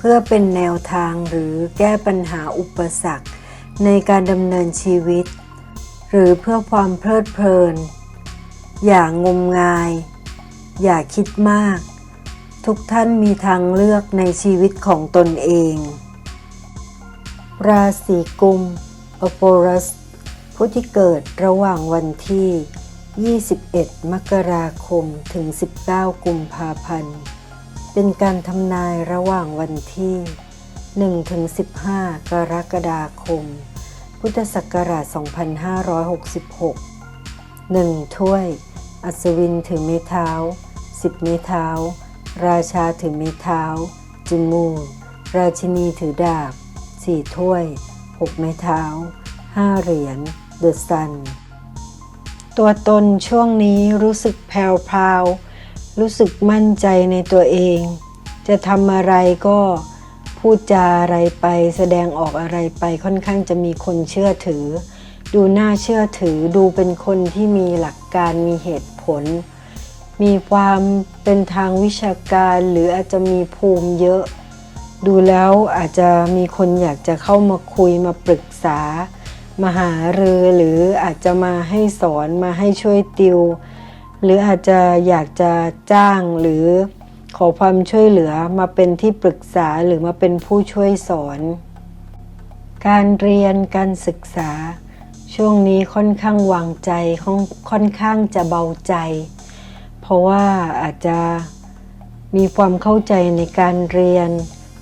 พื่อเป็นแนวทางหรือแก้ปัญหาอุปสรรค ในการดำเนินชีวิต หรือเพื่อความเพลิดเพลิน อย่างงมงาย อย่าคิดมาก ทุกท่านมีทางเลือกในชีวิตของตนเอง ราศีกุมอโปรัสผู้ที่เกิดระหว่างวันที่ 21 มกราคม ถึง 19 กุมภาพันธ์ เป็นการทำนายระหว่างวันที่ 1-15 กรกฎาคม พุทธศักราช 2566 1 ถ้วย อัศวินถือไม้เท้า 10 ไม้เท้า ราชาถือไม้เท้า จิมูนราชินีถือดาบ 4 ถ้วย 6 ไม้เท้า 5 เหรียญเดอะซัน ตัวตนช่วงนี้รู้สึกแพรวๆ รู้สึกมั่นใจในตัวเอง จะทำอะไรก็พูดจาอะไรไปแสดงออกอะไรไปค่อนข้างจะมีคนเชื่อถือ ดูน่าเชื่อถือดูเป็นคนที่มีหลักการมีเหตุผล มีความเป็นทางวิชาการหรืออาจจะมีภูมิเยอะ ดูแล้วอาจจะมีคนอยากจะเข้ามาคุยมาปรึกษา มาหารือหรืออาจจะมาให้สอนมาให้ช่วยติว หรืออาจจะอยากจะจ้างหรือขอความช่วยเหลือมาเป็นที่ปรึกษาหรือมาเป็นผู้ช่วยสอน การเรียนการศึกษา ช่วงนี้ค่อนข้างวางใจค่อนข้างจะเบาใจ เพราะว่าอาจจะมีความเข้าใจในการเรียน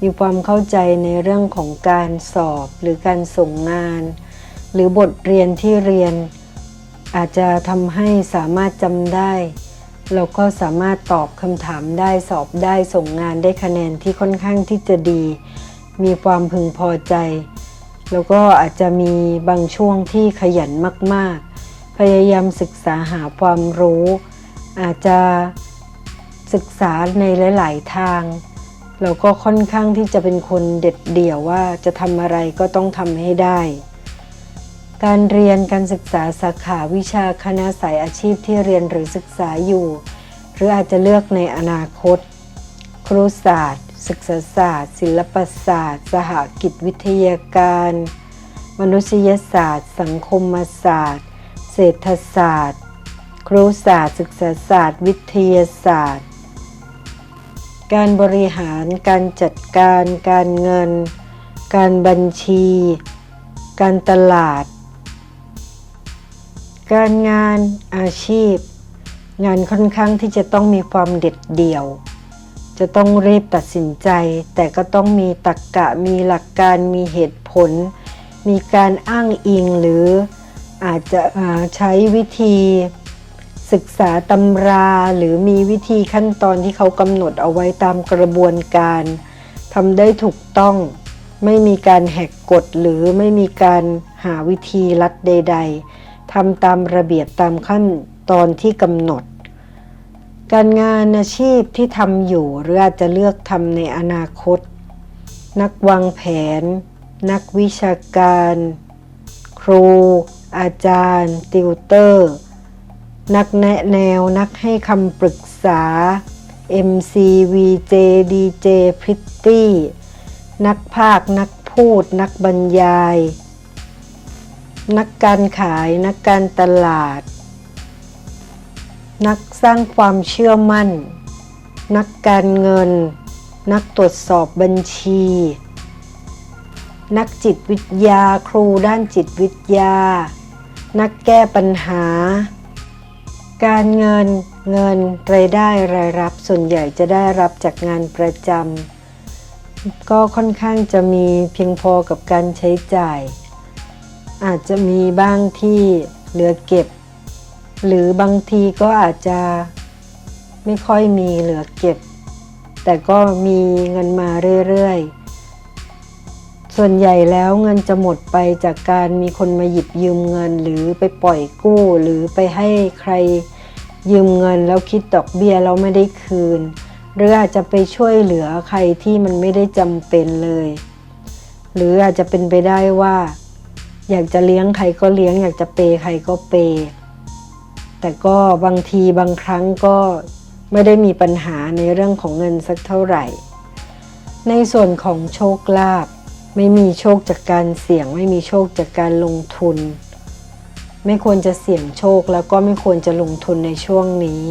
มีความเข้าใจในเรื่องของการสอบหรือการส่งงาน หรือบทเรียนที่เรียน อาจจะทำให้สามารถจำได้ เราก็สามารถตอบคำถามได้สอบได้ส่งงานได้คะแนนที่ค่อนข้างที่จะดี มีความพึงพอใจ แล้วก็อาจจะมีบางช่วงที่ขยันมาก ๆ พยายามศึกษาหาความรู้ อาจจะศึกษาในหลาย ๆ ทาง เราก็ค่อนข้างที่จะเป็นคนเด็ดเดี่ยวว่าจะทำอะไรก็ต้องทำให้ได้ การเรียนการศึกษาสาขาวิชาคณะสายอาชีพที่เรียนหรือศึกษาอยู่ หรืออาจจะเลือกในอนาคต ครุศาสตร์ ศึกษาศาสตร์ ศิลปศาสตร์ สหกิจวิทยาการ มนุษยศาสตร์ สังคมศาสตร์ เศรษฐศาสตร์ ครุศาสตร์ ศึกษาศาสตร์ วิทยาศาสตร์ การบริหารการจัดการ การเงิน การบัญชี การตลาด การงานอาชีพ งานค่อนข้างที่จะต้องมีความเด็ดเดี่ยว จะต้องรีบตัดสินใจ แต่ก็ต้องมีตรรกกะมีหลักการมีเหตุผล มีการอ้างอิงหรืออาจจะใช้วิธีศึกษาตำราหรือมีวิธีขั้นตอนที่เขากำหนดเอาไว้ตามกระบวนการทำได้ถูกต้อง ไม่มีการแหกกฎหรือไม่มีการหาวิธีลัดใด ๆ ทำตามระเบียบตามขั้นตอนที่กำหนด การงานอาชีพที่ทำอยู่หรืออาจจะเลือกทำในอนาคต นักวางแผน นักวิชาการ ครู อาจารย์ ติวเตอร์ นักแนะแนวนักให้คำปรึกษา MC VJ DJ พริตตี้ นักภาค นักพูด นักบรรยาย นักการขายนักการตลาด นักสร้างความเชื่อมั่น นักการเงิน นักตรวจสอบบัญชี นักจิตวิทยาครูด้านจิตวิทยา นักแก้ปัญหา การเงินเงินรายได้รายรับส่วนใหญ่จะได้รับจากงานประจำก็ค่อนข้างจะมีเพียงพอกับการใช้จ่าย อาจจะมีบ้างที่เหลือเก็บ หรือบางทีก็อาจจะไม่ค่อยมีเหลือเก็บ แต่ก็มีเงินมาเรื่อยๆ ส่วนใหญ่แล้วเงินจะหมดไปจากการมีคนมาหยิบยืมเงิน หรือไปปล่อยกู้หรือไปให้ใครยืมเงินแล้วคิดดอกเบี้ยแล้วไม่ได้คืน หรืออาจจะไปช่วยเหลือใครที่มันไม่ได้จำเป็นเลย หรืออาจจะเป็นไปได้ว่า อยากจะเลี้ยงใครก็เลี้ยง อยากจะเปย์ใครก็เปย์แต่ก็บางทีบางครั้งก็ไม่ได้มีปัญหาในเรื่องของเงินสักเท่าไหร่ ในส่วนของโชคลาภไม่มีโชคจากการเสี่ยง ไม่มีโชคจากการลงทุน ไม่ควรจะเสี่ยงโชคแล้วก็ไม่ควรจะลงทุนในช่วงนี้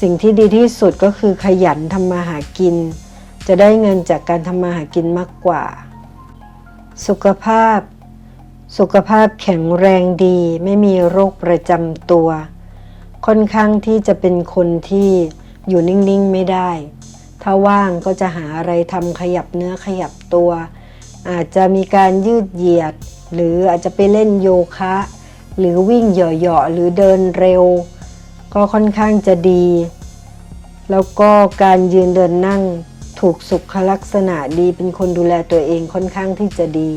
สิ่งที่ดีที่สุดก็คือขยันทำมาหากิน จะได้เงินจากการทำมาหากินมากกว่า สุขภาพ สุขภาพแข็งแรงดีไม่มีโรคประจำตัว ค่อนข้างที่จะเป็นคนที่อยู่นิ่งๆไม่ได้ ถ้าว่างก็จะหาอะไรทำขยับเนื้อขยับตัว อาจจะมีการยืดเหยียด หรืออาจจะไปเล่นโยคะ หรือวิ่งเหยาะๆหรือเดินเร็ว ก็ค่อนข้างจะดี แล้วก็การยืนเดินนั่งถูกสุขลักษณะดีเป็นคนดูแลตัวเองค่อนข้างที่จะดี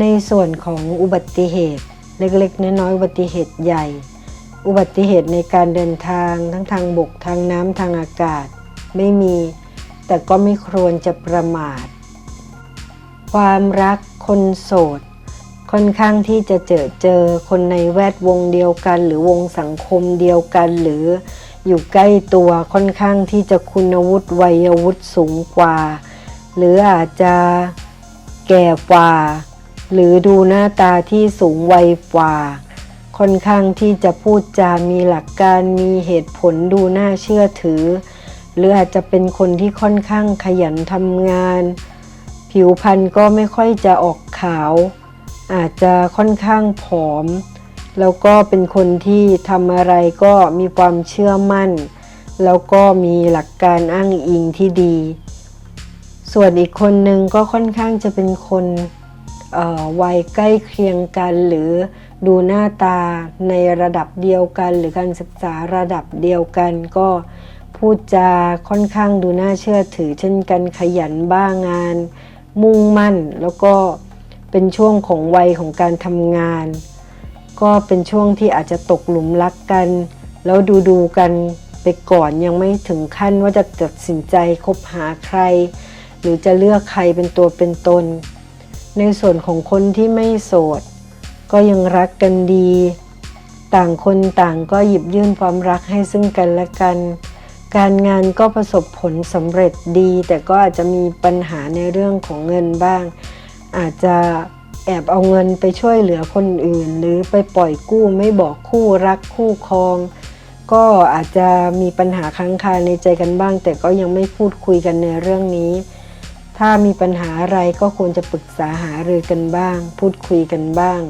ในส่วนของอุบัติเหตุ เล็กๆน้อยๆอุบัติเหตุใหญ่ อุบัติเหตุในการเดินทางทั้งทางบกทางน้ำทางอากาศ ไม่มี แต่ก็ไม่ควรจะประมาท ความรักคนโสด ค่อนข้างที่จะเจอเจอคนในแวดวงเดียวกัน หรือวงสังคมเดียวกันหรืออยู่ใกล้ตัวค่อนข้างที่จะคุณวุฒิวัยวุฒิสูงกว่า หรืออาจจะแก่กว่า หรือดูหน้าตาที่สูงวัยกว่า ค่อนข้างที่จะพูดจามีหลักการมีเหตุผลดูน่าเชื่อถือ หรืออาจจะเป็นคนที่ค่อนข้างขยันทำงาน ผิวพรรณก็ไม่ค่อยจะออกขาว อาจจะค่อนข้างผอม แล้วก็เป็นคนที่ทำอะไรก็มีความเชื่อมั่น แล้วก็มีหลักการอ้างอิงที่ดี ส่วนอีกคนหนึ่งก็ค่อนข้างจะเป็นคน วัยใกล้เคียงกัน หรือดูหน้าตาในระดับเดียวกัน หรือการศึกษาระดับเดียวกัน ก็พูดจาค่อนข้างดูน่าเชื่อถือ เช่นกันขยันบ้างาน มุ่งมั่น แล้วก็เป็นช่วงของวัยของการทำงาน ก็เป็นช่วงที่อาจจะตกหลุมรักกัน แล้วดูดูกันไปก่อนยังไม่ถึงขั้นว่าจะตัดสินใจคบหาใคร หรือจะเลือกใครเป็นตัวเป็นตน ในส่วนของคนที่ไม่โสด ก็ยังรักกันดี ต่างคนต่างก็หยิบยื่นความรักให้ซึ่งกันและกัน การงานก็ประสบผลสำเร็จดี แต่ก็อาจจะมีปัญหาในเรื่องของเงินบ้าง อาจจะแอบเอาเงินไปช่วยเหลือคนอื่น หรือไปปล่อยกู้ไม่บอกคู่รักคู่ครอง ก็อาจจะมีปัญหาค้างคาในใจกันบ้าง แต่ก็ยังไม่พูดคุยกันในเรื่องนี้ ถ้ามีปัญหาอะไรก็ควรจะปรึกษาหารือกันบ้าง พูดคุยกันบ้าง